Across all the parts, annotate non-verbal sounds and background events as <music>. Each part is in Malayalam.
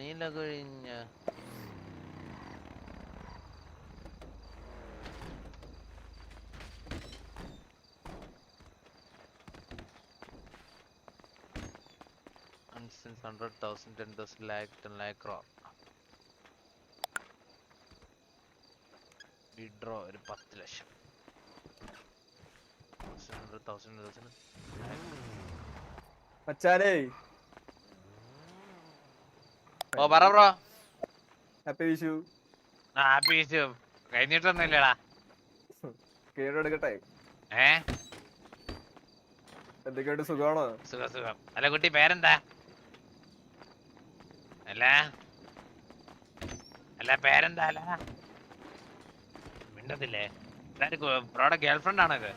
നീല കൊഴിഞ്ഞ Since hundred thousand, ten thousand lakh, ten lakh crore. ഒരു പത്ത് ലക്ഷം ഹൺഡ്രഡ് തൗസൻഡ് തൗസൻഡ് മച്ചാനേ ഓ പറ ബ്രോ. ഹാപ്പി വിഷു. ആ വിഷു. കഴിഞ്ഞിട്ടൊന്നുമില്ലടാ. കേടെടുക്കട്ടെ ഏ? എന്തൊക്കെയുണ്ട്? സുഖമാണോ? സുഖം സുഖം. അല്ല കുട്ടി പേരെന്താ? അല്ല. അല്ല പേരെന്താ? അല്ല. മിണ്ടത്തില്ലേ? പ്രോടെ ഗേൾ ഫ്രണ്ട് ആണോ ഇത്.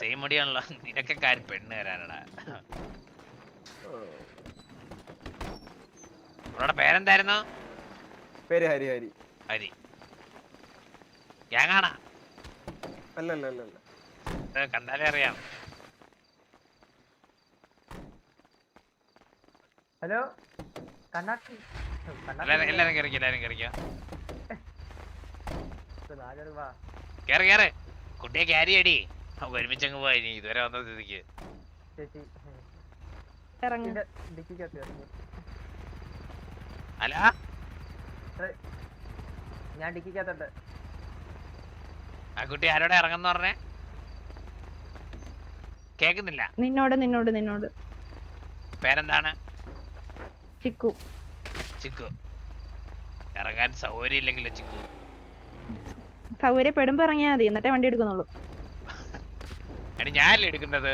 സെയിം മുടിയാണല്ലോ. നിനക്കെ കാര്യം പെണ്ണ് തരാനടാ. ബ്രോയുടെ പേരെന്തായിരുന്നു? പേര് ഹരി ഹരി. ഹരി. ഗ്യാങ്ങാണാ? അല്ല അല്ല അല്ല അല്ല കണ്ടാലേ അറിയാം. ഹലോ? കണ്ണാക്കി എല്ലാരും എല്ലാരും കയറിക്കോ എല്ലാരും കേറിക്ക കേറ് കേറ്. കുട്ടിയെ ക്യാരി അടി ഒരുമിച്ചങ്ങ് പോയി നീ ഇതുവരെ വന്ന സ്ഥിതിക്ക്. ഇറങ്ങി. അല്ല. ഞാൻ ഡിക്കിക്കകത്തുണ്ട്. ആ കുട്ടി ആരോടെ ഇറങ്ങുന്ന പറഞ്ഞേ? കേക്കുന്നില്ല. നിന്നോട് നിന്നോട് നിന്നോട്. പേരെന്താണ്? ചിക്കു. ചിക്കു. ഇറങ്ങാൻ സൗകര്യം ചിക്കു? സൗകര്യപ്പെടുമ്പോ ഇറങ്ങിയാ മതി. എന്നിട്ടേ വണ്ടി എടുക്കുന്നുള്ളൂ. എടി ഞാനല്ലേ എടുക്കുന്നത്?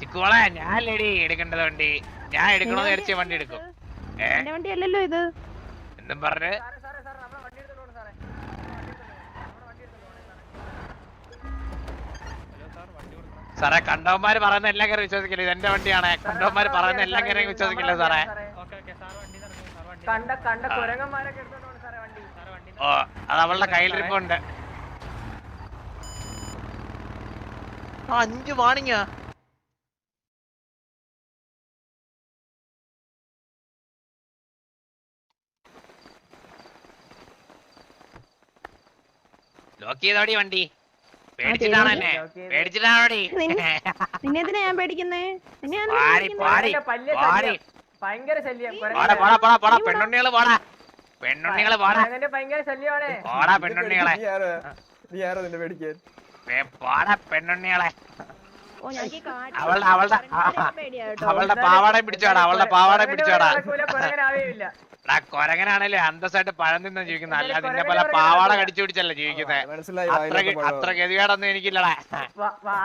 ചിക്കുവളെ ഞാനല്ലേടി എടുക്കേണ്ടത് വണ്ടി? ഞാൻ എടുക്കണോ വിചാരിച്ച വണ്ടി എടുക്കും. എന്റെ വണ്ടി അല്ലല്ലോ ഇത്. എന്നും പറഞ്ഞ്. സാറേ കണ്ടവന്മാര് പറയുന്ന എല്ലാം കയറി വിശ്വസിക്കില്ല. ഇത് എന്റെ വണ്ടിയാണ് കണ്ടവന്മാര് പറയുന്ന എല്ലാം കയറി വിശ്വസിക്കില്ല സാറേ. ഓ അത് അവളുടെ കയ്യിലിരിപ്പുണ്ട്. അഞ്ചു വാണിങ്ങ. ലോക്ക് ചെയ്തോടി വണ്ടി. പേടിച്ചിട്ടാണല്ലേ? എന്നെ പേടിച്ചിട്ടാണോടി? <laughs> നിന്നെ എന്തിനാ ഞാൻ പേടിക്കുന്നേ. ഭയങ്കര ശല്യം. പോടാ പോടാ പോടാ പോടാ. പെണ്ണുണ്ണികൾ പോടാ പെണ്ണുണ്ണികളെ. അവളുടെ- അവളുടെ-. അവളുടെ പാവാടയും പിടിച്ചോടാ അവളുടെ പാവാടയും പിടിച്ചോടാ. കൊരങ്ങനാണല്ലേ അന്തസ്സായിട്ട് പഴം തിന്നാൻ ജീവിക്കുന്ന. അല്ല നിന്റെ നിന്നെ പോലെ പാവാട കടിച്ചു പിടിച്ചല്ലേ ജീവിക്കുന്നത് അത്ര അത്ര ഗതികേടൊന്നും എനിക്കില്ലടാ.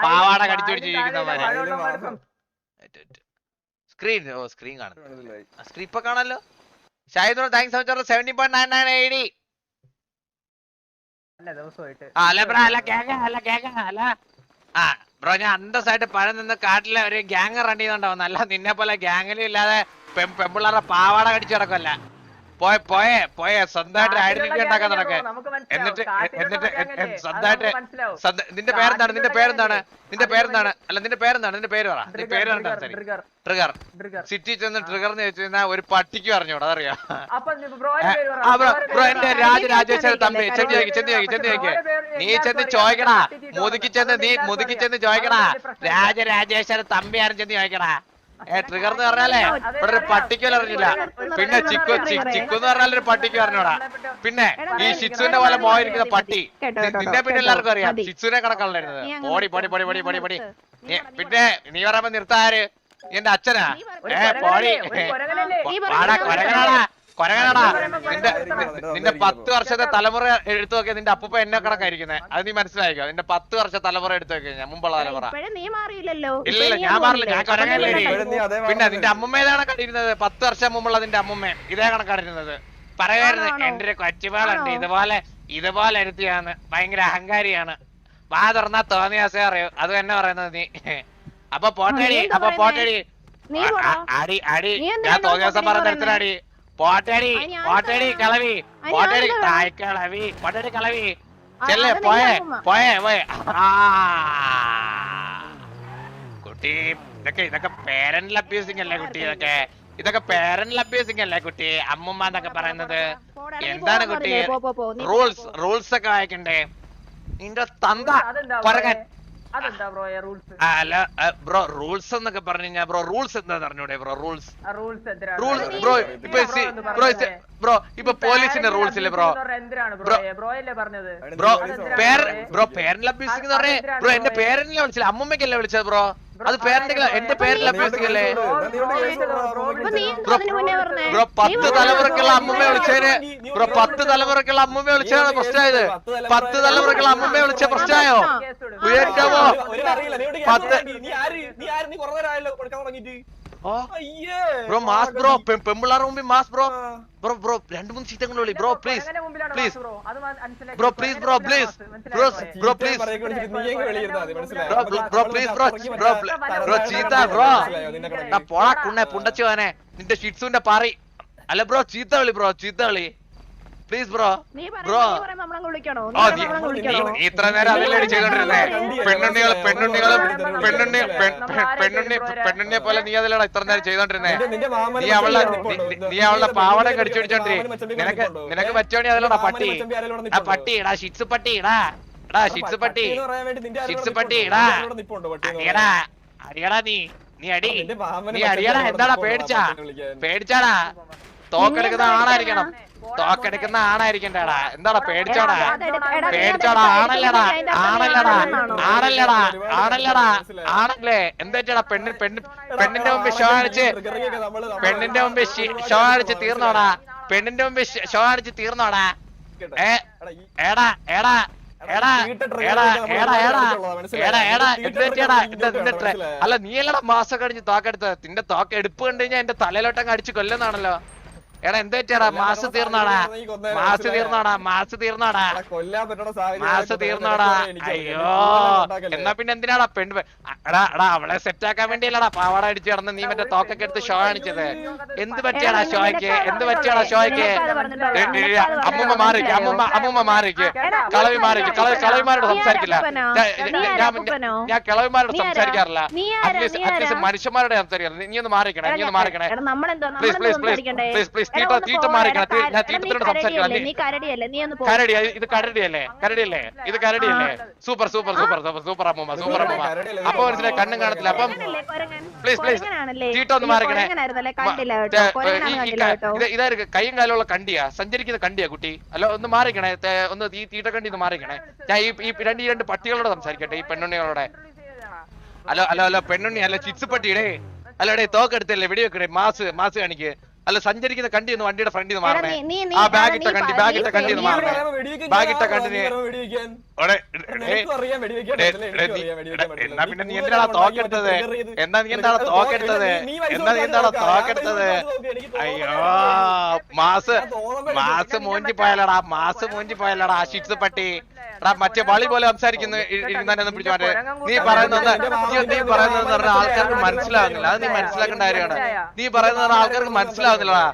പാവാട കടിച്ചു പിടിച്ച് ജീവിക്കുന്നവരെ സ്ക്രീൻ ഓ സ്ക്രീൻ കാണുന്നു. സ്ക്രീൻ ഇപ്പൊ കാണാലോ Shahid thanks seventy point nine nine eighty അല്ല ദിവസമായിട്ട്. ആ അല്ല ബ്രാ അല്ല കേക്ക അല്ല കേക്ക അല്ല. ആ ബ്രോ ഞാൻ അന്തസ്സായിട്ട് പഴം നിന്ന് കാട്ടിലെ ഒരു ഗ്യാങ് റൺ ചെയ്യുന്നുണ്ടാവും അല്ല നിന്നെ പോലെ ഗ്യാങ്ങിലും ഇല്ലാതെ പെം പെമ്പിള്ളാരുടെ പാവാട കടിച്ചു കിടക്കല്ല പോയ പോയെ പോയെ. സ്വന്തമായിട്ട് ഐഡന്റിറ്റി ഉണ്ടാക്കാൻ നടക്കേ എന്നിട്ട് എന്നിട്ട് സ്വന്തമായിട്ട് നിന്റെ പേരെന്താണ്? നിന്റെ പേരെന്താണ്? നിന്റെ പേരെന്താണ്? അല്ല നിന്റെ പേരെന്താണ്? നിന്റെ പേര് പറ. നീ പേര് ട്രിഗർ സിറ്റി ചെന്ന് ട്രിഗർ എന്ന് വെച്ച് കഴിഞ്ഞാൽ ഒരു പട്ടിക്ക് പറഞ്ഞോട് അതറിയാം. ബ്രോ എന്റെ പറ. രാജ രാജേശ്വര തമ്പി ചെന്ന് ചോദിക്കും ചെന്ന് ചോദിക്കും ചെന്ന് ചോദിക്കേ. നീ ചെന്ന് ചോദിക്കണാ മുതുക്കി ചെന്ന് നീ മുതുക്കി ചെന്ന് ചോദിക്കണാ രാജരാജേശ്വര തമ്പിയാരും തമ്പി ആരും ചെന്ന് ചോദിക്കടാ. ഏ ട്രിഗർ എന്ന് പറഞ്ഞാലേ ഇവിടെ ഒരു പട്ടിക്ക് അറിഞ്ഞില്ല. പിന്നെ ചിക്കു ചിക്കു എന്ന് പറഞ്ഞാൽ ഒരു പട്ടിക്ക് പറഞ്ഞോടാ. പിന്നെ ഈ ഷിറ്റ്സുവിന്റെ പോലെ മോയിരിക്കുന്ന പട്ടി. നിന്റെ നിന്നെ പിന്നെ. എല്ലാവർക്കും അറിയാം. ഷിറ്റ്സുവിനെ അങ്ങ് പോടി പോടി പൊടി പോടി പോടി. പൊടി പിന്നെ നീ പറയുമ്പോ നിർത്താര് എന്റെ അച്ഛനാ. ഏ പോടി. പോടി ഒരു കൊരങ്ങനാടാ. നിന്റെ നിന്റെ പത്ത് വർഷത്തെ തലമുറ എടുത്തു നോക്കിയ നിന്റെ അപ്പൂപ്പ എന്നെ കണക്കായിരിക്കുന്നേ. അത് നീ മനസ്സിലായിക്കോ? നിന്റെ പത്ത് വർഷ തലമുറ എടുത്തു നോക്കി മുമ്പുള്ള തലമുറ. ഇപ്പഴേ നീ മാറിയില്ലല്ലോ. ഇല്ല, ഞാൻ മാറില്ല, ഞാൻ? കൊരങ്ങനല്ലേ? പിന്നെ നിന്റെ അമ്മമ്മേതാണ് കണ്ടിരുന്നത്. പത്ത് വർഷം മുമ്പുള്ള നിന്റെ അമ്മമ്മയും ഇതേ കണക്കാണിരുന്നത്. പറയായിരുന്നു? എന്റെ ഒരു കൊച്ചുപാളുണ്ട് ഇതുപോലെ ഇതുപോലെ എടുത്തിയാന്ന് ഭയങ്കര അഹങ്കാരിയാണ്. വാ തുറന്നാ തോന്നിയാസേ അറിയൂ. അത് തന്നെ പറയുന്നത് നീ. അപ്പൊ പോട്ടടി. അപ്പൊ പോട്ടടി. അടി അടി ഞാൻ തോന്നിയാസം പറഞ്ഞ പറയുന്നേ? പോട്ടടി പോട്ടേടി. കളവി പോട്ടടി കളവി പോട്ടേടി കളവി. ചെല്ലേ പോയേ പോയേ പോയേ. ആ. കുട്ടി ഇതൊക്കെ ഇതൊക്കെ പേരന്റൽ അബ്യൂസിംഗ് അല്ലേ കുട്ടി ഇതൊക്കെ? ഇതൊക്കെ പേരന്റൽ അബ്യൂസിംഗ് അല്ലേ കുട്ടി? അമ്മമ്മ എന്നൊക്കെ പറയുന്നത്. എന്താണ് കുട്ടി? പോ, പോ, പോ. റൂൾസ് റൂൾസ് ഒക്കെ വായിക്കണ്ടേ? നിന്റെ തന്ത അതെന്താ അല്ല ബ്രോ റൂൾസ് എന്നൊക്കെ പറഞ്ഞു കഴിഞ്ഞാ ബ്രോ റൂൾസ് എന്താന്ന് അറിഞ്ഞൂടെ ബ്രോ റൂൾസ് ആ റൂൾസ് ബ്രോ ഇപ്പൊ ബ്രോ ബ്രോ ഇപ്പൊ പോലീസിന്റെ റൂൾസ് ഇല്ലേ bro bro bro parent abusing എന്ന് പറഞ്ഞേ ബ്രോ എന്റെ പേരന്റിനെ വിളിച്ചില്ല അമ്മമ്മയ്ക്കല്ലേ വിളിച്ചത് ബ്രോ അത് പേരന്റിലെ എന്റെ നീ എന്താ ബ്രോ പത്ത് തലമുറക്കുള്ള അമ്മമ്മ വിളിച്ചതിന് ബ്രോ പത്ത് തലമുറക്കുള്ള അമ്മമ്മ വിളിച്ചതാണ് പ്രശ്നമായത്. പത്ത് തലമുറക്കുള്ള അമ്മമ്മ വിളിച്ച പ്രശ്നമായോ? ആര്? നീ ഉയർക്കാമോ പത്ത് ബ്രോ മാസ് ബ്രോ പെമ്പിള്ളാർ മുമ്പിൽ മാസ് ബ്രോ. ബ്രോ ബ്രോ രണ്ട് മൂന്ന് ചീത്തങ്ങൾ വിളി bro please please bro. Please bro please bro. Bro please bro bro bro please bro bro bro ചീത്ത ബ്രോ. പോടാ കുണ്ണെ പുണ്ടച്ചോനെ നിന്റെ ഷിറ്റ്സുന്റെ പാറി. അല്ല ബ്രോ ചീത്ത വിളി ബ്രോ ചീത്ത വിളി. പ്ലീസ് ബ്രോ ബ്രോ ഇത്ര നേരം അതല്ലേ ചെയ്തോണ്ടിരുന്നേ പെണ്ണുണ്ണികൾ പെണ്ണുണ്ണികളും പെണ്ണുണ്ണി പെണ്ണുണ്ണി പെണ്ണുണ്ണിയെ പോലെ നീ അതിലടാ ഇത്ര നേരം ചെയ്തോണ്ടിരുന്നേ. നീ അവളുടെ നീ- അവളുടെ പാവട കടിച്ചു പിടിച്ചോണ്ടിരി നിനക്ക് നിനക്ക് പറ്റോണി അതിലടാ പട്ടി. ആ പട്ടി ഇടാ ഷിറ്റ്സ് പട്ടി ഇടാ എടാ ഷിറ്റ്സ് പട്ടി. ഷിറ്റ്സ് പട്ടി ഇടാ അടിയടാ അടിയടാ നീ. നീ അടി. നീ അടിയടാ എന്താടാ പേടിച്ചാ? പേടിച്ചാടാ. തോക്കെടുക്കുന്ന ആണായിരിക്കണം തോക്കെടുക്കുന്ന ആണായിരിക്കണ്ടേടാ എന്താടാ പേടിച്ചോടാ പേടിച്ചോടാ ആണല്ലടാ ആണല്ലടാ? ആണല്ലടാ ആണല്ലടാ ആണല്ലേ എന്താ പെണ്ണ് പെണ്ണ് പെണ്ണിന്റെ മുമ്പ് ഷോ അടിച്ച് പെണ്ണിന്റെ മുമ്പ് ഷി- അടിച്ച് തീർന്നോടാ പെണ്ണിന്റെ മുമ്പ് ഷ- അടിച്ച് തീർന്നോടാ ഏ ഏടാ ഏടാ എടാ എടാ അല്ല നീ അല്ലടാ മാസം കഴിഞ്ഞ് തോക്കെടുത്തത് നിന്റെ തോക്ക് എടുപ്പ് കണ്ടു കഴിഞ്ഞാൽ എന്റെ തലയിലോട്ടങ്ങ് അടിച്ച് കൊല്ലുന്നാണല്ലോ എടാ എന്താ പറ്റിയടാ? മാസ് തീർന്നാടാ. മാസ് തീർന്നാടാ മാസ് തീർന്നാടാ. മാസ് തീർന്നാടാ. അയ്യോ എന്നാ പിന്നെ എന്തിനാടാ പെണ്ണ് എടാ എടാ അവളെ സെറ്റ് ആക്കാൻ വേണ്ടിയല്ലടാ പാവാട അടിച്ചു കിടന്ന് നീ മറ്റേ തോക്കൊക്കെ എടുത്ത് ഷോ കാണിച്ചത്. എന്ത് പറ്റിയാടാ ഷോയ്ക്ക്? എന്ത് പറ്റിയാടാ ഷോയ്ക്ക്? അമ്മൂമ്മ മാറിക്ക് അമ്മൂമ്മ അമ്മൂമ്മ മാറിക്ക് കളവി മാറിക്ക് കളവി കളവിമാരോട് സംസാരിക്കില്ല. ഞാൻ- കിളവിമാരോട് സംസാരിക്കാറില്ല. At least at least മനുഷ്യന്മാരോട് സംസാരിക്കാറില്ല. നീ ഒന്ന് മാറിക്കണേ നീ ഒന്ന് മാറിക്കണേ. പ്ലീസ് പ്ലീസ് പ്ലീസ് പ്ലീസ് തീട്ട തീട്ട മാറിക്കണം തീ- ഞാൻ തീട്ടത്തിനോട് സംസാരിക്കണം നീ കരടിയല്ലേ നീ ഒന്ന് പോ. കരടി ഇത് കരടിയല്ലേ കരടിയല്ലേ ഇത് കരടിയല്ലേ super super super super super അമ്മൂമ്മ സൂപ്പർ അമ്മൂമ്മ. അപ്പൊ മനസ്സിലായി കണ്ണും കാണത്തില്ല. അപ്പം പ്ലീസ് പ്ലീസ്? ചീട്ട ഒന്ന് മാറിക്കണേ. ഇതായിരിക്കും കൈയും കാലുള്ള കണ്ടിയാ? സഞ്ചരിക്കുന്ന കണ്ടിയാ കുട്ടി? അല്ല ഒന്ന് മാറിക്കണേ. ഒന്ന് ഈ തീട്ട കണ്ടി ഒന്ന് മാറിക്കണേ. ഞാൻ ഈ രണ്ട് ഈ രണ്ട് പട്ടികളോട് സംസാരിക്കട്ടെ ഈ പെണ്ണുണ്ണികളോടെ. അല്ല അല്ല അല്ല പെണ്ണുണ്ണി അല്ല ചിറ്റ്സ് പട്ടിയുടെ. അല്ല തോക്കെടുത്തല്ലേ? വെടിവെക്കടേ മാസ് മാസ് കാണിക്ക്. അല്ല സഞ്ചരിക്കുന്ന കണ്ടി ഒന്ന് വണ്ടിയുടെ ഫ്രണ്ടിൽ നിന്ന് മാറണേ. ആ ബാഗിട്ട ബാഗ് നീ ഇട്ട കണ്ടി ബാഗിട്ട ബാഗ് നീ ഇട്ട കണ്ടി ഒന്ന് നീ മാറണേ. ബാഗ് ഇട്ട കണ്ടിന് എന്നാ പിന്നെ നീ എന്താ തോക്കെടുത്തത്? എന്നാ നീ എന്താണ് തോക്കെടുത്തത്? എന്നാ നീ എന്താണ് തോക്കെടുത്തത്? അയ്യോ മാസ് മാസ് മോഞ്ചി പോയാലടാ മാസ് മോഞ്ചി പോയാലടാ ഷിറ്റ്സ് പട്ടി. എടാ മറ്റേ വളി പോലെ സംസാരിക്കുന്നു ഇരുന്നാനൊന്നും പിടിച്ചു മാറ്റേ. നീ പറയുന്നത് നീ നീ പറയുന്നത് പറഞ്ഞ ആൾക്കാർക്ക് മനസ്സിലാകുന്നില്ല. അത് നീ മനസ്സിലാക്കേണ്ട കാര്യമാണ്. നീ പറയുന്നത് ആൾക്കാർക്ക് മനസ്സിലാവുന്നില്ലടാ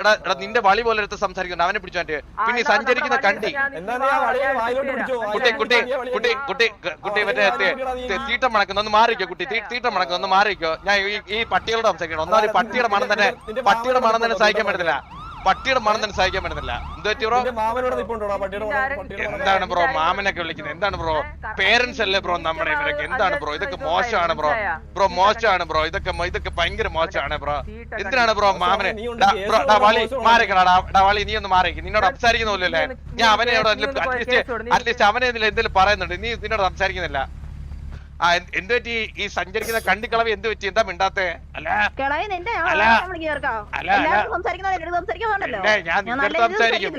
എടാ എടാ നിന്റെ വളി പോലെ എടുത്ത് സംസാരിക്കുന്നു അവനെ പിടിച്ചു മാറ്റി. പിന്നെ ഈ സഞ്ചരിക്കുന്ന കണ്ടി. കുട്ടി കുട്ടി കുട്ടി കുട്ടി കുട്ടി മറ്റേ തീട്ടം മണക്കുന്നു ഒന്ന് മാറിക്കോ കുട്ടി. തീട്ടം മണക്കുന്നു ഒന്ന് മാറിക്കോ. ഞാൻ ഈ ഈ പട്ടികളോട് സംസാരിക്കണം. ഒന്നാമത് ഈ പട്ടിയുടെ മണം തന്നെ പട്ടിയുടെ മണം തന്നെ സഹിക്കാൻ പറ്റുന്നില്ല പട്ടിയുടെ മണം തന്നെ സഹിക്കാൻ പറ്റുന്നില്ല എന്ത് പറ്റി ബ്രോ? എന്താണ് ബ്രോ മാമനൊക്കെ വിളിക്കുന്നത്? എന്താണ് ബ്രോ? പേരൻസ് അല്ലേ ബ്രോ നമ്മുടെ ഇവരൊക്കെ? എന്താണ് ബ്രോ? ഇതൊക്കെ മോശമാണ് ബ്രോ. ബ്രോ മോശമാണ് ബ്രോ. ഇതൊക്കെ ഇതൊക്കെ ഭയങ്കര മോശമാണ് ബ്രോ. എന്തിനാണ് ബ്രോ മാമനെ? ബ്രോ ഡാ വളി മാറിക്കടാ നീ ഒന്ന് മാറിക്ക് നിന്നോട് സംസാരിക്കുന്നില്ലേ ഞാൻ അവനെ അറ്റ്ലീസ്റ്റ് അറ്റ്ലീസ്റ്റ് അവനെ എന്തെങ്കിലും പറയുന്നുണ്ട്. നീ നിന്നോട് സംസാരിക്കുന്നില്ല. എന്ത് എന്ത് പറ്റി? ഈ സഞ്ചരിക്കുന്ന കണ്ടിക്കളവ് എന്ത് പറ്റി? എന്താ മിണ്ടാത്തെ? അല്ല. ഞാൻ നിന്റെ സംസാരിക്കും.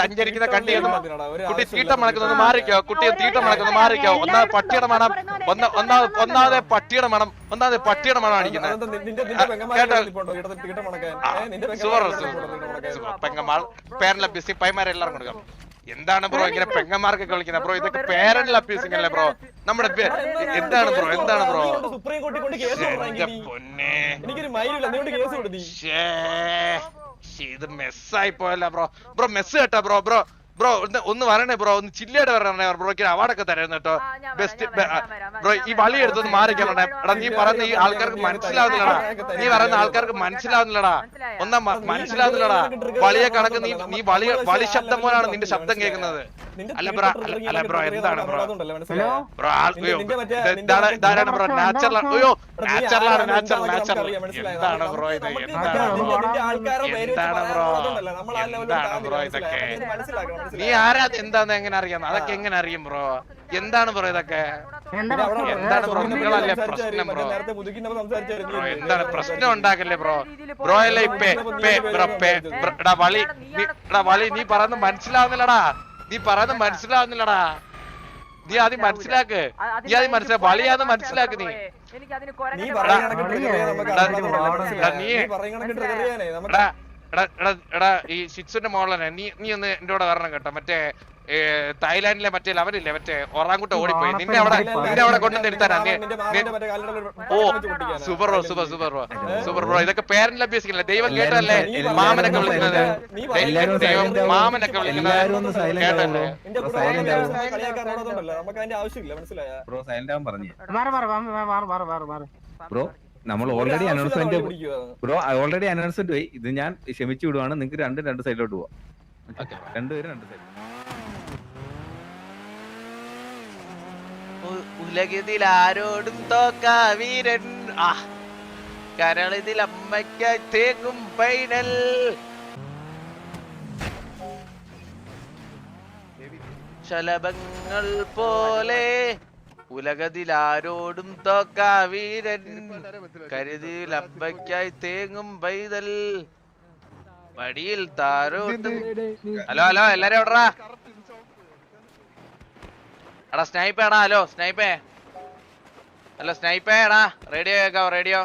സഞ്ചരിക്കുന്ന തീട്ടം കണ്ടി ഒരു കുട്ടി തീട്ടം മണക്കുന്നത് മാറിക്കോ? കുട്ടി ഒരു തീട്ടം മണക്കുന്നത്. മാറിക്കോ? ഒന്നാമത് പട്ടിയുടെ മണം. ഒന്നാമത് ഒന്നാമത് പട്ടിയുടെ മണം. ഒന്നാമത് പട്ടിയുടെ മണം അടിക്കുന്നത് കേട്ടോ. സുവർ പെങ്ങമാൾ പേരൻല ബിസി പൈമാരെല്ലാം കൊടുക്കാം. എന്താണ് ബ്രോ ഇങ്ങനെ പെങ്ങന്മാർക്കൊക്കെ വിളിക്കുന്നത് ബ്രോ ഇതൊക്കെ പേരന്റൽ അബ്യൂസിംഗ് അല്ലേ ബ്രോ നമ്മുടെ എന്താണ് ബ്രോ എന്താണ് ബ്രോ സുപ്രീം കോടതി കൊണ്ട് കേസ് കൊടുക്കണമെങ്കിൽ എന്റെ പൊന്നെ. എനിക്കൊരു മൈലില്ല നീ കേസ് കൊടുത്തി ഇത് മെസ്സായി പോയല്ല ബ്രോ ബ്രോ മെസ്സ് കേട്ടാ ബ്രോ ബ്രോ ബ്രോ ഒന്ന് ഒന്ന് വരണേ ബ്രോ ഒന്ന് ചില്ലയുടെ വരണേ ബ്രോക്ക് അവാർഡൊക്കെ തരായിരുന്നു കേട്ടോ ബെസ്റ്റ് ബ്രോ ഈ. വളി എടുത്തൊന്ന് മാറിക്കാൻ പറഞ്ഞേ എടാ നീ പറയുന്ന ഈ ആൾക്കാർക്ക് മനസ്സിലാവുന്നില്ലടാ നീ പറയുന്ന ആൾക്കാർക്ക് മനസ്സിലാവുന്നില്ലടാ ഒന്നാ മനസ്സിലാവുന്നില്ലടാ വളിയെ കണക്ക് നീ നീ വളി വളി ശബ്ദം പോലാണ് നിന്റെ ശബ്ദം കേൾക്കുന്നത് അല്ല ബ്രോ അല്ല ബ്രോ എന്താണ് ബ്രോ ഹലോ ബ്രോ ആൾക്കയോ ഇതാരാണ് ബ്രോ നാച്ചുറൽ അയ്യോ നാച്ചുറൽ ആണ് നാച്ചുറൽ നാച്ചുറൽ എന്താണ് ബ്രോ ഇത് എന്താണ് എന്താണ് ബ്രോ എന്താണ് ബ്രോ ഇതൊക്കെ നീ ആരാ? എന്താന്ന് എങ്ങനെ അറിയാം? അതൊക്കെ എങ്ങനെ അറിയും ബ്രോ? എന്താണ് ബ്രോ ഇതൊക്കെ? എന്താണ് ബ്രോ? നിങ്ങളല്ലേ പ്രശ്നം ബ്രോ? ബ്രോ എന്താണ് പ്രശ്നം ഉണ്ടാക്കല്ലേ ബ്രോ? ബ്രോ അല്ലേ ഇപ്പേ പേ ബ്രോ പേ ബ്രോ, എടാ വളി നീ എടാ വളി നീ പറയുന്നത് മനസ്സിലാവുന്നില്ലടാ. നീ പറയുന്നത് മനസ്സിലാവുന്നില്ലടാ. നീ ആദ്യം മനസ്സിലാക്ക്. നീ ആദ്യം മനസ്സിലാക്ക്. വളിയാന്ന് മനസ്സിലാക്ക് നീ. എനിക്ക് അതിന് നീ എടാ എടാ ഈ സിക്സിന്റെ മോളനെ നീ നീ ഒന്ന് എന്റെ കൂടെ വരണം കേട്ടോ. മറ്റേ തായ്ലാന്റിലെ മറ്റേ അവരില്ലേ മറ്റേ ഒറാങ്കുട്ട ഓടിപ്പോയി. നിന്നെ അവിടെ നിന്നെ അവിടെ കൊണ്ടുവന്ന് എടുത്താനാ നീ ഓ super bro super super bro super bro ഇതൊക്കെ പേരന്റിൽ അഭ്യസിക്കില്ല ദൈവം കേട്ടല്ലേ മാമനൊക്കെ വിളിക്കുന്നത്. എല്ലാരും ദൈവം മാമനൊക്കെ എല്ലാരും ഒന്ന് വിളിക്കുന്നത് കേട്ടല്ലേ ബ്രോ സൈലന്റ് ആവാൻ പറഞ്ഞു. ബ്രോ നമ്മൾ already announcement bro already announcement പോയി. ഇത് ഞാൻ ക്ഷമിച്ചു വിടുവാണ്. നിങ്ങൾക്ക് രണ്ടും രണ്ട് സൈഡിലോട്ട് പോവാം. രണ്ടുപേരും രണ്ട് സൈഡിൽ ആരോടും തോക്കാ വീരൻ. ആ കരളിതിൽ അമ്മയ്ക്കായി തേക്കും ഫൈനൽ ശലഭങ്ങൾ പോലെ ഉലകത്തിൽ ആരോടും തോക്കാ വീരൻ കരുതി അമ്മയ്ക്കായി തേങ്ങും പൈതൽ. വടിയിൽ താരോട്ടും. ഹലോ ഹലോ എല്ലാരും എവിടാ എടാ സ്നൈപ്പ് എടാ ഹലോ സ്നൈപ്പേ. ഹലോ സ്നൈപ്പേ എടാ റേഡിയോ കേക്കാവോ റേഡിയോ?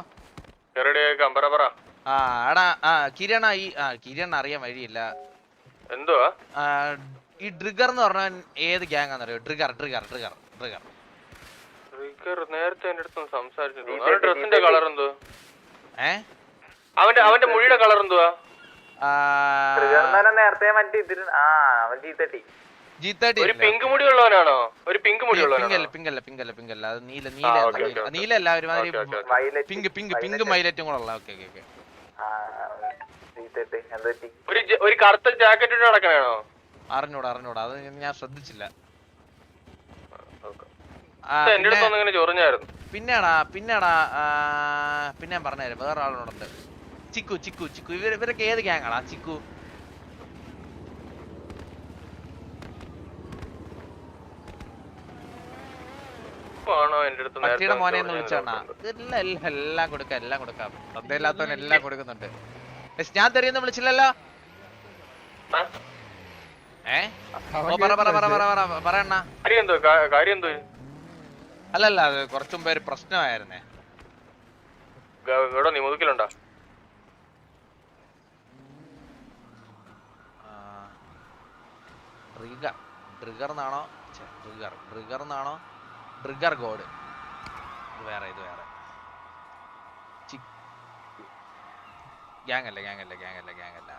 ആ എടാ ആ കിരണ ഈ ആ കിരൺ അറിയാൻ വഴിയില്ല. എന്തുവാ? ആ, ഈ ഡ്രിഗർ എന്ന് പറഞ്ഞാൽ ഏത് ഗ്യാങ് ആണെന്നറിയോ ഡ്രിഗർ ഡ്രിഗർ ഡ്രിഗർ ഡ്രിഗർ. നേരത്തെ എന്റെ അടുത്ത് ഡ്രസ്സിന്റെ കളർ എന്തോ ഏ? അവന്റെ അവന്റെ മുടിയുടെ കളർ എന്തുവാ? ആ, നേരത്തെ മറ്റേ ഇതിന് ആ അവൻ ജി ഒരു പിങ്ക് മുടി ഉള്ളവനാണോ ഒരു പിങ്ക് മുടി പിങ്ക് ഉള്ളവനാണോ അല്ല പിങ്ക് അല്ല പിങ്ക് അല്ല പിങ്ക് അല്ല. അത് നീല നീല ഒരുമാതിരി പിങ്ക് പിങ്ക് പിങ്ക് മൈലറ്റും കൂടെ ഉള്ള ഓക്കെ ഓക്കെ ഓക്കെ ആ ജീത്തട്ടി എന്താ പറ്റി ഒരു ഒരു കറുത്ത ജാക്കറ്റ് അറിഞ്ഞൂടാ അറിഞ്ഞൂടാ. അത് ഞാൻ ശ്രദ്ധിച്ചില്ല ആ, എന്റെ പിന്നെ- അടുത്ത് ഒന്നിങ്ങനെ ചൊറിഞ്ഞായിരുന്നു പിന്നെടാ പിന്നെടാ പിന്നെ ഞാൻ പറഞ്ഞുതരാം വേറെ ആളോടുണ്ട് ചിക്കു ചിക്കു ചിക്കു ഇവർ ഇവരൊക്കെ ഏത് ഗ്യാങ്ങാടാ ചിക്കു പട്ടിയുടെ മോനെ എന്ന് വിളിച്ചാണാ എല്ലാം എല്ലാം എല്ലാം കൊടുക്കാം എല്ലാം കൊടുക്കാം ശ്രദ്ധയില്ലാത്തവൻ എല്ലാം കൊടുക്കുന്നുണ്ട് ഞാൻ തെറിയൊന്നും വിളിച്ചില്ലല്ലോ? ഏ പറ പറ പറ പറ പറ പറ പറയണ്ണ കാര്യം എന്തോ കാര്യം എന്തോ അല്ലല്ല അത് കുറച്ചും പേര് പ്രശ്നമായിരുന്നേ. ഗ- എവിടെ നീ മുതുക്കിലുണ്ടോ ട്രിഗർ ട്രിഗർ എന്നാണോ? ട്രിഗർ ട്രിഗർ എന്നാണോ? Trigger god. ഇത് വേറെ ഇത് വേറെ. ഗ്യാങ് അല്ല ഗ്യാങ് അല്ല ഗ്യാങ് അല്ല ഗ്യാങ് അല്ല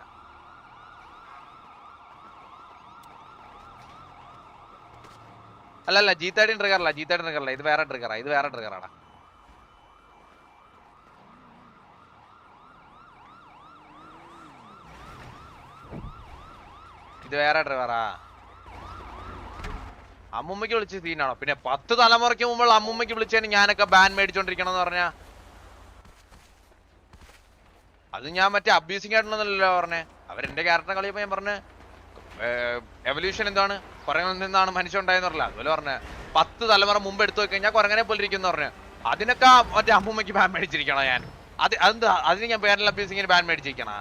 അല്ലല്ല ജി തേർട്ടീൻ ട്രിഗർ അല്ല ജി ട്രിഗർ അല്ല. ഇത് വേറെ ട്രിഗറാ ഇത് വേറെ ട്രിഗറാടാ ഇത് വേറെ ഡ്രൈവറാ അമ്മുമ്മയ്ക്ക് വിളിച്ച സീനാണോ പിന്നെ പത്ത് തലമുറയ്ക്ക് മുമ്പുള്ള അമ്മുമ്മയ്ക്ക് വിളിച്ചതിന് ഞാനൊക്കെ ബാൻ മേടിച്ചോണ്ടിരിക്കണം എന്ന് പറഞ്ഞ? അത് ഞാൻ മറ്റേ അബ്യൂസിംഗ് ആയിട്ടുണ്ടെന്നല്ലോ പറഞ്ഞേ. അവരെന്റെ ക്യാരക്ടർ കളിയപ്പോ ഞാൻ പറഞ്ഞ്. എവല്യൂഷൻ എന്താണ്? കുരങ്ങിൽ നിന്നാണ് പറഞ്ഞാൽ അതുപോലെ പറഞ്ഞ പത്ത് തലമുറ മുമ്പ് എടുത്തു കഴിഞ്ഞാൽ കുരങ്ങനെ പോലെ ഇരിക്കുന്നു പറഞ്ഞു. അതിനൊക്കെ മറ്റേ അമ്മൂമ്മയ്ക്ക് ബാൻ മേടിച്ചിരിക്കണോ ഞാൻ? അത് അതെന്താ? അതിന് ഞാൻ പേരൽ അബ്യൂസിങ്ങിന് ബാൻ മേടിച്ചിരിക്കണ?